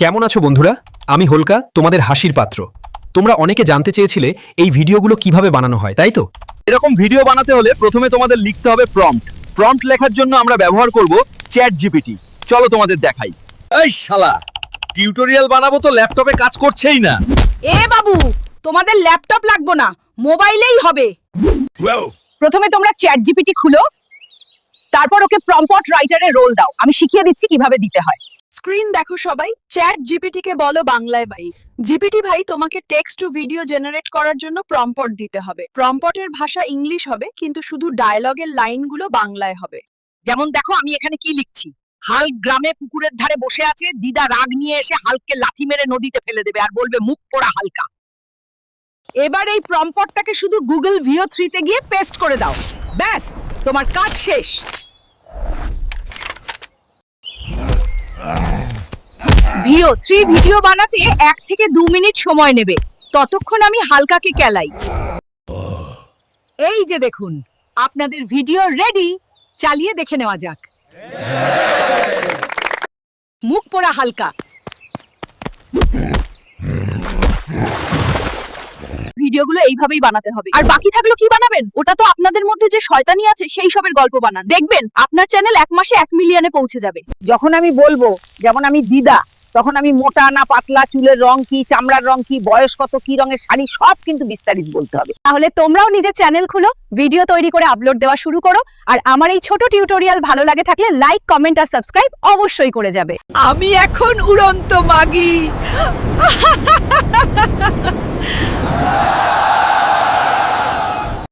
কেমন আছো বন্ধুরা? আমি হোলকা তোমাদের হাসির পাত্র। তোমরা অনেকে জানতে চেয়েছিলে এই ভিডিওগুলো কীভাবে বানানো হয় তাই তো? এরকম ভিডিও বানাতে হলে প্রথমে তোমাদের লিখতে হবে প্রম্পট প্রম্পট লেখার জন্য আমরা ব্যবহার করব চ্যাট জিপিটি চলো তোমাদের দেখাই। এই শালা টিউটোরিয়াল বানাবো তো ল্যাপটপে কাজ করছেই না। এ বাবু তোমাদের ল্যাপটপ লাগবো না মোবাইলেই হবে। প্রথমে তোমরা চ্যাট জিপিটি খুলো তারপর ওকে প্রম্পট রাইটারে রোল দাও। আমি শিখিয়ে দিচ্ছি কীভাবে দিতে হয়। স্ক্রিন দেখো সবাই। চ্যাট জিপিটি কে বলো বাংলায় ভাই। জিপিটি ভাই, তোমাকে টেক্সট টু ভিডিও জেনারেট করার জন্য প্রম্পট দিতে হবে। প্রম্পটের ভাষা ইংলিশ হবে, কিন্তু শুধু ডায়লগের লাইনগুলো বাংলায় হবে। যেমন দেখো, আমি এখানে কি লিখছি? হাল গ্রামে পুকুরের ধারে বসে আছে, দিদা রাগ নিয়ে এসে হালকে লাথি মেরে নদীতে ফেলে দেবে আর বলবে, মুখ পোড়া হালকা। এবার এই প্রম্পটটাকে শুধু গুগল ভিও থ্রিতে গিয়ে পেস্ট করে দাও। ব্যাস, তোমার কাজ শেষ। ভিও থ্রি ভিডিও বানাতে এক থেকে দু মিনিট সময় নেবে। ততক্ষণ আমি হালকাকে কেলাই। এই যে দেখুন, আপনাদের ভিডিও রেডি চালিয়ে দেখে নেওয়া যাক। মুখ পোড়া হালকা। ভিডিওগুলো এইভাবেই বানাতে হবে। আর বাকি থাকল কি বানাবেন? ওটা তো আপনাদের মধ্যে যে শয়তানি আছে, সেই সবের গল্প বানান। দেখবেন, আপনার চ্যানেল এক মাসে এক মিলিয়নে পৌঁছে যাবে। যখন আমি বলব, যেমন আমি দিদা তখন আমি মোটা না পাতলা চুলের রং কি চামড়ার রং কি বয়স কত কি রঙের শাড়ি সব কিন্তু বিস্তারিত বলতে হবে। তাহলে তোমরাও নিজের চ্যানেল খুলো ভিডিও তৈরি করে আপলোড দেওয়া শুরু করো আর আমার এই ছোট টিউটোরিয়াল ভালো লাগে থাকলে লাইক কমেন্ট আর সাবস্ক্রাইব অবশ্যই করে যাবে। আমি এখন উড়ন্ত মাগি।